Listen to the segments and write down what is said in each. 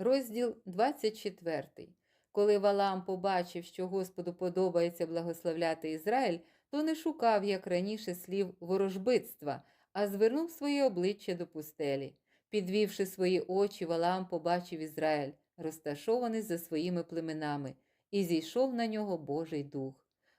Розділ 24. Коли Валаам побачив, що Господу подобається благословляти Ізраїль, то не шукав, як раніше, слів ворожбитства, а звернув своє обличчя до пустелі. Підвівши свої очі, Валаам побачив Ізраїль, розташований за своїми племенами, і зійшов на нього Божий дух.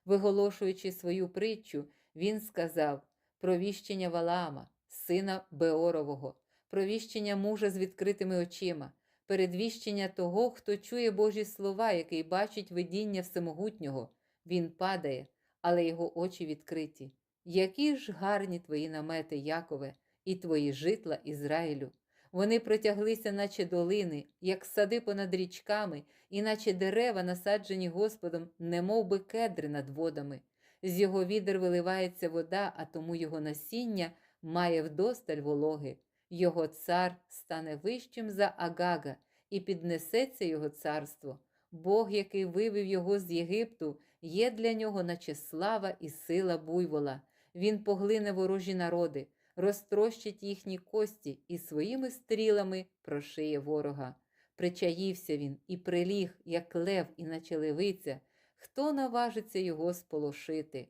Виголошуючи свою притчу, він сказав провіщення Валаама, сина Беорового, провіщення мужа з відкритими очима, передвіщення того, хто чує Божі слова, який бачить видіння всемогутнього. Він падає, але його очі відкриті. Які ж гарні твої намети, Якове, і твої житла Ізраїлю. Вони протяглися, наче долини, як сади понад річками, і наче дерева, насаджені Господом, немов би кедри над водами. З його відер виливається вода, а тому його насіння має вдосталь вологи. Його цар стане вищим за Агага, і піднесеться його царство. Бог, який вивів його з Єгипту, є для нього, наче слава і сила буйвола. Він поглине ворожі народи, розтрощить їхні кості і своїми стрілами прошиє ворога. Причаївся він і приліг, як лев, і наче левиця. Хто наважиться його сполошити?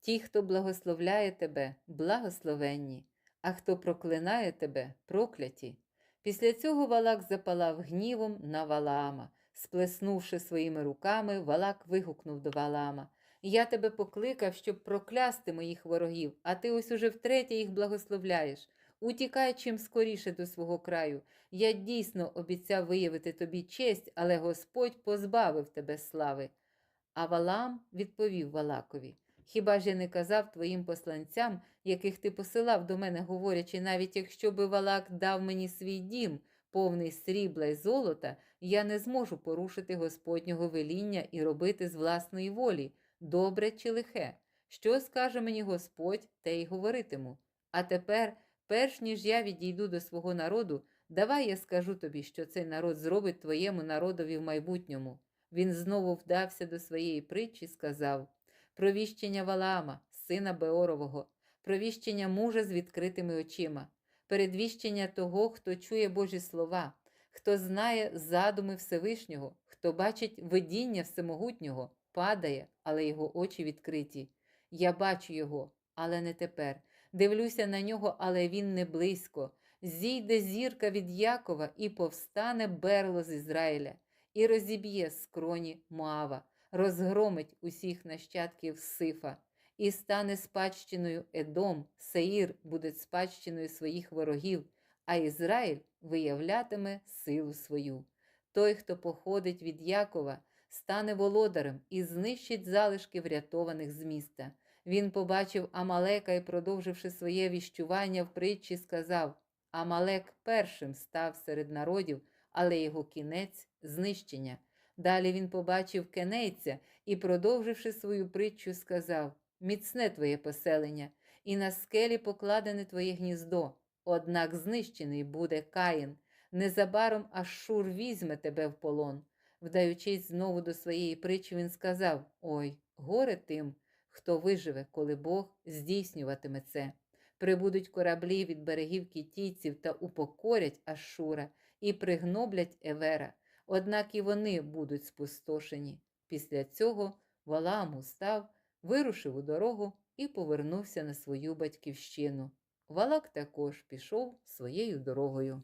Ті, хто благословляє тебе, благословенні, а хто проклинає тебе, прокляті. Після цього Валак запалав гнівом на Валаама. Сплеснувши своїми руками, Валак вигукнув до Валаама Я тебе покликав, щоб проклясти моїх ворогів, а ти ось уже втретє їх благословляєш. Утікай чим скоріше до свого краю. Я дійсно обіцяв виявити тобі честь, але Господь позбавив тебе слави. А Валаам відповів Валакові Хіба ж я не казав твоїм посланцям, яких ти посилав до мене, говорячи, навіть якщо би Валак дав мені свій дім, повний срібла й золота, я не зможу порушити Господнього веління і робити з власної волі, добре чи лихе. Що скаже мені Господь, те й говоритиму. А тепер, перш ніж я відійду до свого народу, давай я скажу тобі, що цей народ зробить твоєму народові в майбутньому. Він знову вдався до своєї притчі сказав провіщення Валаама, сина Беорового, провіщення мужа з відкритими очима, передвіщення того, хто чує Божі слова, хто знає задуми Всевишнього, хто бачить видіння Всемогутнього, падає, але його очі відкриті. Я бачу його, але не тепер. Дивлюся на нього, але він не близько. Зійде зірка від Якова і повстане берло з Ізраїля, і розіб'є скроні Моава, розгромить усіх нащадків Сифа, і стане спадщиною Едом, Сеїр буде спадщиною своїх ворогів, а Ізраїль виявлятиме силу свою. Той, хто походить від Якова, стане володарем і знищить залишки врятованих з міста. Він побачив Амалека і, продовживши своє віщування в притчі, сказав Амалек першим став серед народів, але його кінець знищення. Далі він побачив кенейця і, продовживши свою притчу, сказав Міцне твоє поселення, і на скелі покладене твоє гніздо, однак знищений буде Каїн. Незабаром Ашур візьме тебе в полон. Вдаючись знову до своєї притчі, він сказав Ой, горе тим, хто виживе, коли Бог здійснюватиме це. Прибудуть кораблі від берегів кітійців та упокорять Ашура і пригноблять Евера, однак і вони будуть спустошені. Після цього Валаам устав, вирушив у дорогу і повернувся на свою батьківщину. Валак також пішов своєю дорогою.